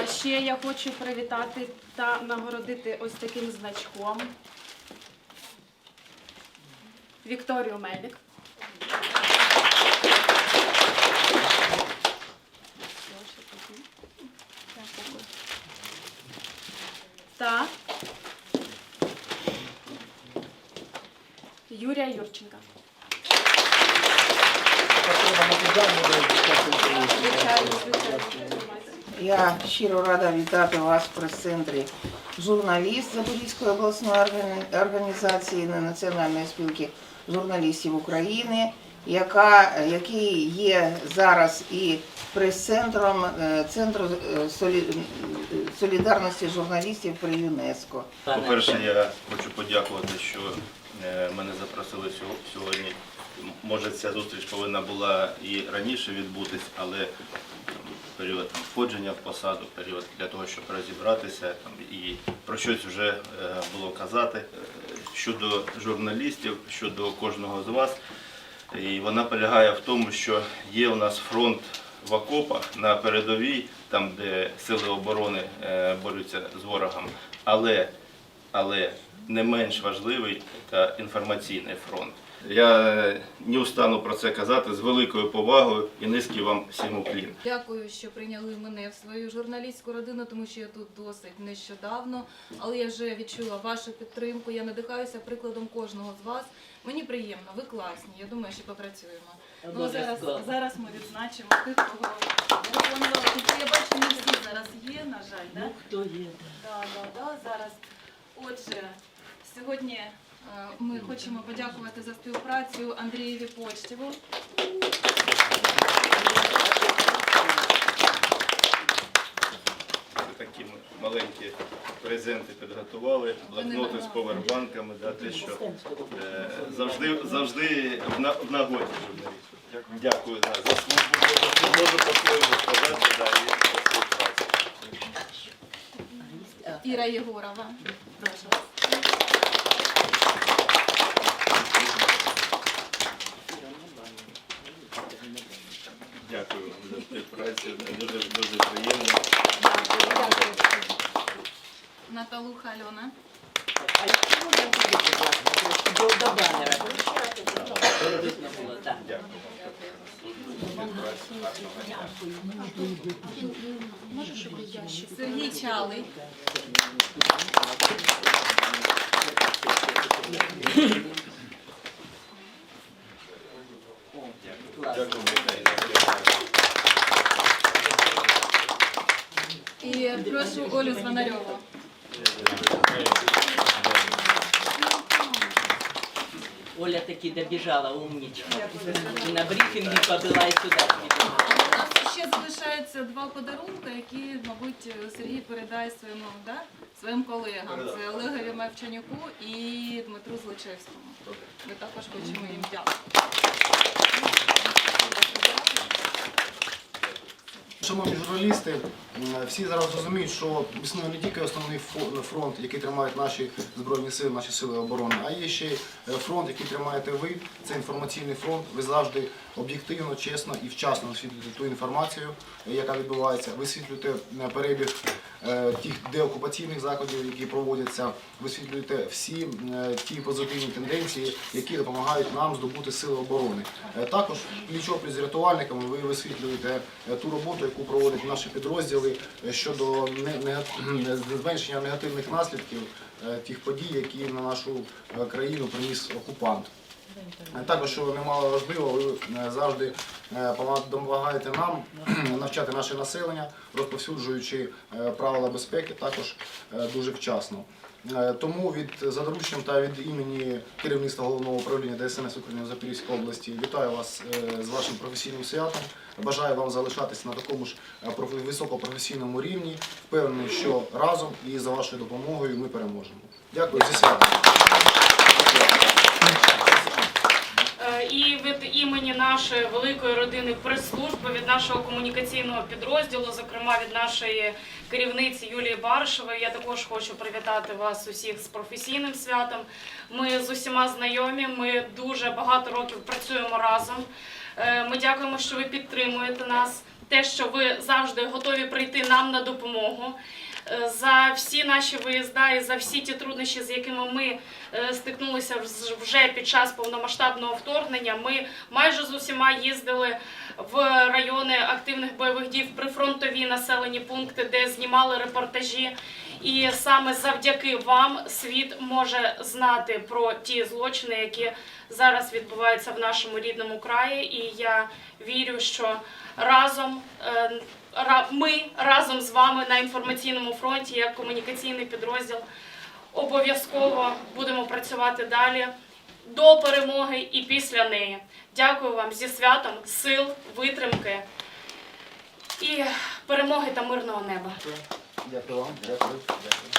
А ще я хочу привітати та нагородити ось таким значком Вікторію Мельник. Та Юрія Юрченка. Звичайно, звичайно. Я щиро рада вітати вас в прес-центрі. Журналіст Запорізької обласної органі- організації Національної спілки журналістів України, яка, який є зараз і прес-центром е, Центру е, солі- солідарності журналістів при ЮНЕСКО. По-перше, я хочу подякувати, що е, мене запросили сьогодні. Може, ця зустріч повинна була і раніше відбутись, але період там, входження в посаду, період для того, щоб розібратися там, і про щось вже е, було казати Е, щодо журналістів, щодо кожного з вас. І вона полягає в тому, що є у нас фронт в окопах на передовій, там де сили оборони е, борються з ворогом, але, але не менш важливий та інформаційний фронт. Я е, не устану про це казати з великою повагою і низький вам всім уклін. Дякую, що прийняли мене в свою журналістську родину, тому що я тут досить нещодавно. Але я вже відчула вашу підтримку. Я надихаюся прикладом кожного з вас. Мені приємно, ви класні. Я думаю, що попрацюємо. Ну зараз, зараз ми відзначимо тих, кого виконували. Я бачу, не всі зараз є, на жаль, да? Хто є? Да, да, да, зараз. Отже, сьогодні ми хочемо подякувати за співпрацю Андрієві Почтєву. Такі маленькі презенти підготували, блокноти з повербанками, да, те, що е, завжди, завжди в, на, в нагоді журналістів. Дякую да, за службу. Можу по-своєму сказати, да, і за співпрацю. Іра Єгорова. Прошу. Дякую вам за співпрацю. Дуже дуже приємно. Наталуха Альона. А якщо можна буде, будь ласка, трошки до, до банера. Видно було, так. Дякую. Сергій Чалий. Дякую Віталій, за співпрацю. І прошу Олю Звонарьову. Оля таки добежала, умничка. І на брифінгі побила і сюди. У нас ще залишаються два подарунки, які, мабуть, Сергій передає своєму, да? своїм колегам. Це Олегові Мевчанюку і Дмитру Злочевському. Ми також хочемо їм дякувати. Шановні журналісти, всі зараз розуміють, що існує не тільки основний фронт, який тримають наші збройні сили, наші сили оборони, а є ще е, фронт, який тримаєте ви. Це інформаційний фронт. Ви завжди об'єктивно, чесно і вчасно висвітлюєте ту інформацію, е, яка відбувається. Висвітлюєте е, перебіг е, тих деокупаційних заходів, які проводяться. Висвітлюєте всі ті позитивні тенденції, які допомагають нам здобути сили оборони. Також пліч-опліч рятувальниками ви висвітлюєте ту роботу, яку проводять наші підрозділи щодо зменшення негативних наслідків тих подій, які на нашу країну приніс окупант. Е, Також, що немало важливо, ви е, завжди е, допомагаєте нам навчати наше населення, розповсюджуючи правила безпеки, також дуже вчасно. Тому від за та від імені керівництва головного управління ДСНС України в Запорізькій області вітаю вас з вашим професійним святом. Бажаю вам залишатися на такому ж високопрофесійному рівні. Впевнений, що разом і за вашою допомогою ми переможемо. Дякую зі святом. Е, І від імені нашої великої родини прес-служби, від нашого комунікаційного підрозділу, зокрема від нашої керівниці Юлії Баришевої, я також хочу привітати вас усіх з професійним святом. Ми з усіма знайомі. Ми дуже багато років працюємо разом. Е, Ми дякуємо, що ви підтримуєте нас. те, що ви завжди готові прийти нам на допомогу. Е, За всі наші виїзда і за всі ті труднощі, з якими ми е, стикнулися вже під час повномасштабного вторгнення, ми майже з усіма їздили в райони активних бойових дій, в прифронтові населені пункти, де знімали репортажі. І саме завдяки вам світ може знати про ті злочини, які зараз відбуваються в нашому рідному краї. І я вірю, що разом е, ми разом з вами на інформаційному фронті, як комунікаційний підрозділ, обов'язково будемо працювати далі до перемоги і після неї. Дякую вам зі святом, сил, витримки і перемоги та мирного неба. Дякую вам. Дякую. Дякую.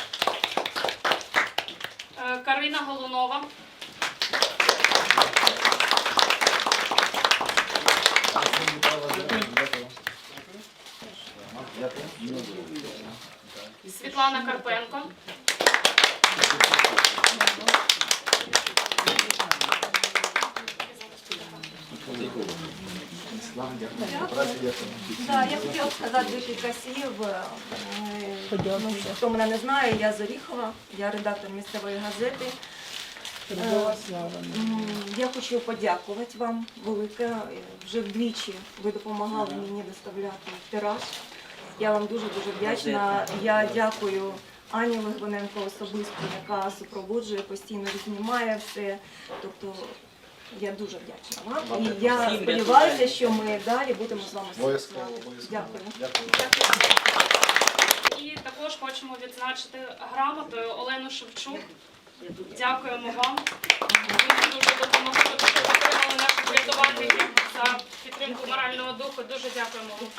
Е, Кароліна Голунова. Світлана Карпенко. Да, я хотіла сказати декілька слів. Е, ну, Хто мене не знає, я з Оріхова, я редактор місцевої газети. М, Я хочу подякувати вам велике. Е, Вже вдвічі ви допомагали мені доставляти тираж. Я вам дуже дуже вдячна. Я дякую Ані Легвиненко особисто, яка супроводжує, постійно знімає все. Тобто я дуже вдячна вам. І я сподіваюся, що ми далі будемо з вами обов'язково. Дякую. І також хочемо відзначити грамотою Олену Шевчук. Дякуємо вам. Нам дуже допомогли, що підтримали наших рятувальників за підтримку морального духу. Дуже дякуємо вам.